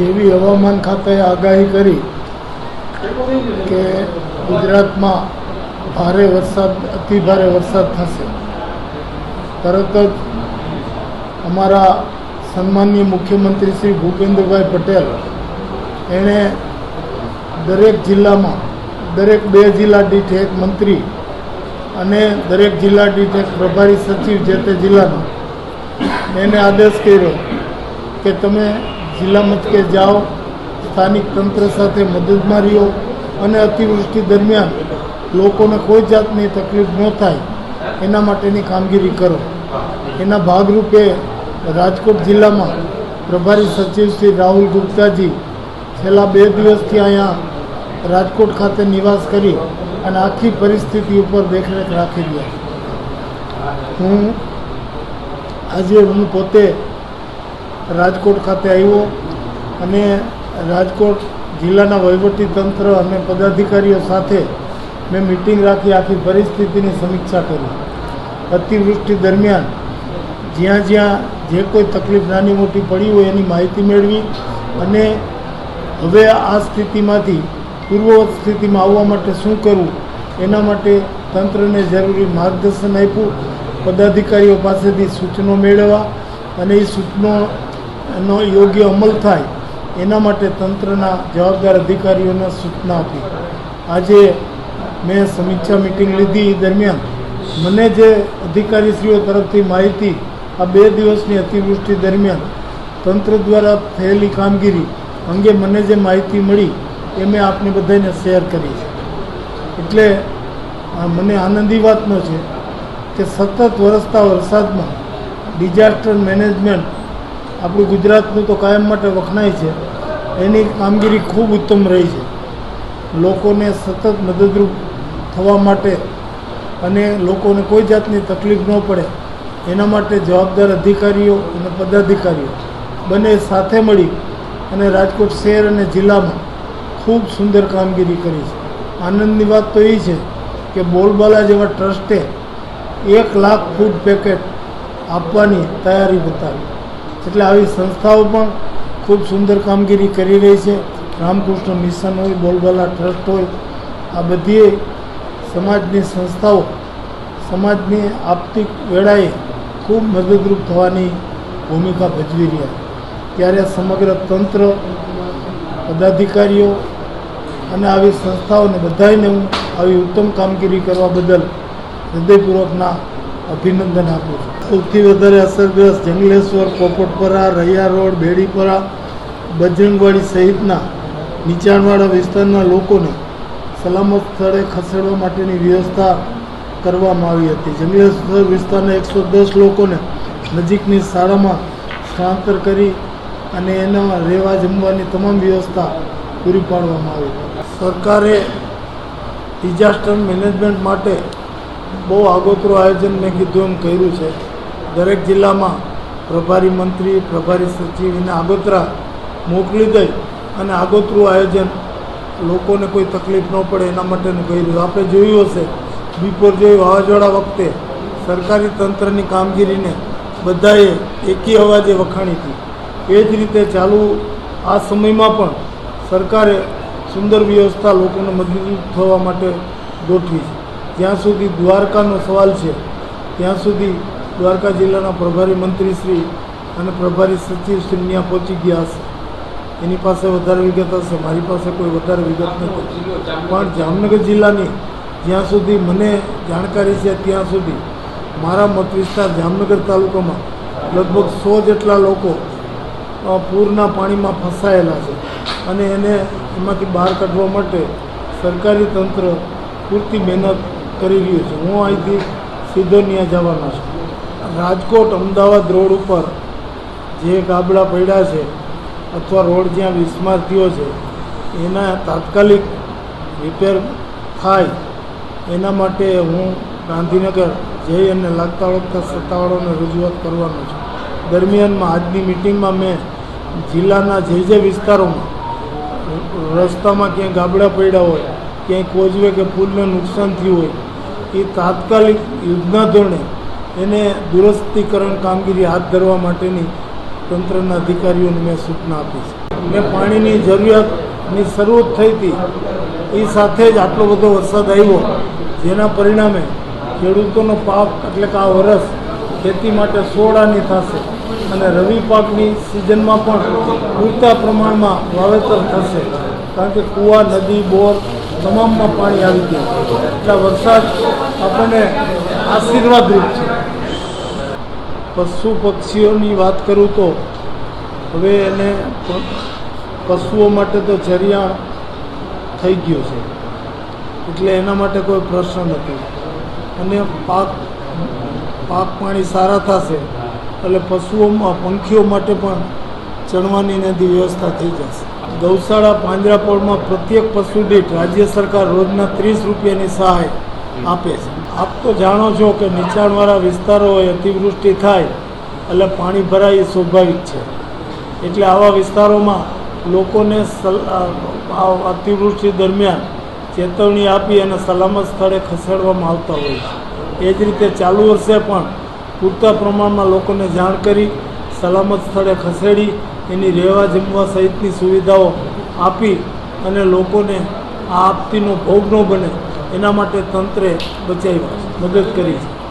જેવી હવામાન ખાતાએ આગાહી કરી કે ગુજરાતમાં ભારે વરસાદ અતિ ભારે વરસાદ થશે. તરત જ અમારા સન્માનીય મુખ્યમંત્રી શ્રી ભૂપેન્દ્રભાઈ પટેલ એણે દરેક જિલ્લામાં, દરેક બે જિલ્લા દીઠ એક મંત્રી અને દરેક જિલ્લા દીઠ એક પ્રભારી સચિવ જે તે જિલ્લાનો, એને આદેશ કર્યો કે તમે જિલ્લા મથકે જાઓ, સ્થાનિક તંત્ર સાથે મદદમાં રહ્યો અને અતિવૃષ્ટિ દરમિયાન લોકોને કોઈ જાતની તકલીફ ન થાય, એના માટેની કામગીરી કરો. એના ભાગરૂપે રાજકોટ જિલ્લામાં પ્રભારી સચિવ શ્રી રાહુલ ગુપ્તાજી છેલ્લા બે દિવસથી અહીંયા રાજકોટ ખાતે નિવાસ કરી અને આખી પરિસ્થિતિ ઉપર દેખરેખ રાખી રહ્યા હું આજે હું પોતે રાજકોટ ખાતે આવ્યો અને રાજકોટ જિલ્લાના વહીવટી તંત્ર અને પદાધિકારીઓ સાથે મેં મિટિંગ રાખી, આખી પરિસ્થિતિની સમીક્ષા કરી. અતિવૃષ્ટિ દરમિયાન જ્યાં જ્યાં જે કોઈ તકલીફ નાની મોટી પડી હોય એની માહિતી મેળવી અને હવે આ સ્થિતિમાંથી, પૂર્વવત સ્થિતિમાં આવવા માટે શું કરવું, એના માટે તંત્રને જરૂરી માર્ગદર્શન આપ્યું. પદાધિકારીઓ પાસેથી સૂચનો મેળવવા અને એ સૂચનોનો યોગ્ય અમલ થાય, એના માટે તંત્રના જવાબદાર અધિકારીઓને સૂચના આપી. આજે મેં સમીક્ષા મિટિંગ લીધી દરમિયાન. મને જે અધિકારીશ્રીઓ તરફથી માહિતી આ બે દિવસની અતિવૃષ્ટિ દરમિયાન તંત્ર દ્વારા થયેલી કામગીરી અંગે મને જે માહિતી મળી, એ મેં આપને બધાને શેર કરી છે. એટલે મને આનંદી વાતનો છે કે સતત વરસતા વરસાદમાં ડિઝાસ્ટર મેનેજમેન્ટ આપણું ગુજરાતનું તો કાયમ માટે વખણાય છે. એની કામગીરી ખૂબ ઉત્તમ રહી છે. લોકોને સતત મદદરૂપ થવા માટે અને લોકોને કોઈ જાતની તકલીફ ન પડે, એના માટે જવાબદાર અધિકારીઓ અને પદાધિકારીઓ બંને સાથે મળી અને રાજકોટ શહેર અને જિલ્લામાં ખૂબ સુંદર કામગીરી કરી છે. આનંદની વાત તો એ છે કે બોલબાલા જેવા ટ્રસ્ટે એક લાખ ફૂડ પેકેટ આપવાની તૈયારી બતાવી. એટલે આવી સંસ્થાઓ પણ ખૂબ સુંદર કામગીરી કરી રહી છે. રામકૃષ્ણ મિશન હોય, બોલબાલા ટ્રસ્ટ હોય, આ બધી સમાજની સંસ્થાઓ સમાજની આપતિક વેળાએ ખૂબ મદદરૂપ થવાની ભૂમિકા ભજવી રહ્યા ત્યારે સમગ્ર તંત્ર, પદાધિકારીઓ અને આવી સંસ્થાઓને બધાને હું આવી ઉત્તમ કામગીરી કરવા બદલ હૃદયપૂર્વકના અભિનંદન આપું છું. સૌથી વધારે અસરગ્રસ્ત જંગલેશ્વર, પોપટપરા, રૈયા રોડ, બેડીપરા, બજરંગવાડી સહિતના નીચાણવાળા વિસ્તારના લોકોને સલામત સ્થળે ખસેડવા માટેની વ્યવસ્થા કરવામાં આવી હતી. જંગલેશ્વર વિસ્તારના એકસો દસ લોકોને નજીકની શાળામાં સ્થળાંતર કરી અને એના રહેવા જમવાની તમામ વ્યવસ્થા પૂરી પાડવામાં આવી. સરકારે ડિઝાસ્ટર મેનેજમેન્ટ માટે બહુ આગોતરું આયોજન મેં કીધું, એમ કર્યું છે. દરેક જિલ્લામાં પ્રભારી મંત્રી, પ્રભારી સચિવ એને આગોતરા મોકલી દઈ અને આગોતરું આયોજન લોકોને કોઈ તકલીફ ન પડે એના માટેનું કર્યું આપણે જોયું હશે બિફોર જોયું વાવાઝોડા વખતે સરકારી તંત્રની કામગીરીને બધાએ એકી અવાજે વખાણી હતી. એ જ રીતે ચાલુ આ સમયમાં પણ સરકારે સુંદર વ્યવસ્થા લોકોને મજબૂત થવા માટે ગોઠવી છે. જ્યાં સુધી દ્વારકાનો સવાલ છે. ત્યાં સુધી દ્વારકા જિલ્લાના પ્રભારી મંત્રીશ્રી અને પ્રભારી સચિવ શ્રી ત્યાં પહોંચી ગયા હશે. એની પાસે વધારે વિગત હશે. મારી પાસે કોઈ વધારે વિગત નથી. પણ જામનગર જિલ્લાની જ્યાં સુધી મને જાણકારી છે ત્યાં સુધી મારા મત વિસ્તાર જામનગર તાલુકામાં લગભગ સો જેટલા લોકો પૂરના પાણીમાં ફસાયેલા છે. અને એને એમાંથી બહાર કાઢવા માટે સરકારી તંત્ર પૂરતી મહેનત કરી રહ્યું છે. હું અહીંથી સીધો ત્યાં જવાનો છું. રાજકોટ, અમદાવાદ રોડ ઉપર જે ગાબડા પડ્યા છે અથવા રોડ જ્યાં વિસ્માર્થીઓ છે, એના તાત્કાલિક રિપેર થાય. એના માટે હું ગાંધીનગર જઈ અને લાગતા વળગતા સત્તાવાળાને રજૂઆત કરવાનો છું. દરમિયાનમાં આજની મિટિંગમાં મેં જિલ્લાના જે જે વિસ્તારોમાં રસ્તામાં ક્યાંય ગાબડા પડ્યા હોય, ક્યાંય કોઝવે કે પુલને નુકસાન થયું હોય એ તાત્કાલિક યુદ્ધના ધોરણે એને દુરસ્તીકરણ કામગીરી હાથ ધરવા માટેની તંત્રના અધિકારીઓને મેં સૂચના આપી છે. મેં પાણીની જરૂરિયાતની શરૂઆત થઈ હતી. એ સાથે જ આટલો બધો વરસાદ આવ્યો, જેના પરિણામે ખેડૂતોનો પાક, એટલે કે આ વરસ, ખેતી માટે સોળાની થશે અને રવિ પાકની સિઝનમાં પણ પૂરતા પ્રમાણમાં વાવેતર થશે. કારણ કે કૂવા, નદી, બોર તમામમાં પાણી આવી ગયું. એટલે વરસાદ આપણને આશીર્વાદરૂપ છે. પશુ પક્ષીઓની વાત કરું તો હવે એને પશુઓ માટે તો ચરિયા થઈ ગયો છે. એટલે એના માટે કોઈ પ્રશ્ન નથી. અને પાક પાક પાણી સારા થશે, એટલે પશુઓમાં, પંખીઓ માટે પણ ચણવાની નદી વ્યવસ્થા થઈ જશે. ગૌશાળા પાંજરાપોળમાં પ્રત્યેક પશુ દીઠ રાજ્ય સરકાર રોજના ત્રીસ રૂપિયાની સહાય આપે છે. આપ તો જાણો છો કે નીચાણવાળા વિસ્તારો હોય અતિવૃષ્ટિ થાય એટલે પાણી ભરાય એ સ્વાભાવિક છે. એટલે આવા વિસ્તારોમાં લોકોને અતિવૃષ્ટિ દરમિયાન ચેતવણી આપી અને સલામત સ્થળે ખસેડવામાં આવતા હોય છે. એ જ રીતે ચાલુ વર્ષે પણ પૂરતા પ્રમાણમાં લોકોને જાણ કરી સલામત સ્થળે ખસેડી એની રહેવા જમવા સહિતની સુવિધાઓ આપી અને લોકોને આ આપતીનો ભોગ ન બને. એના માટે તંત્રે બચાવ્યા મદદ કરી છે.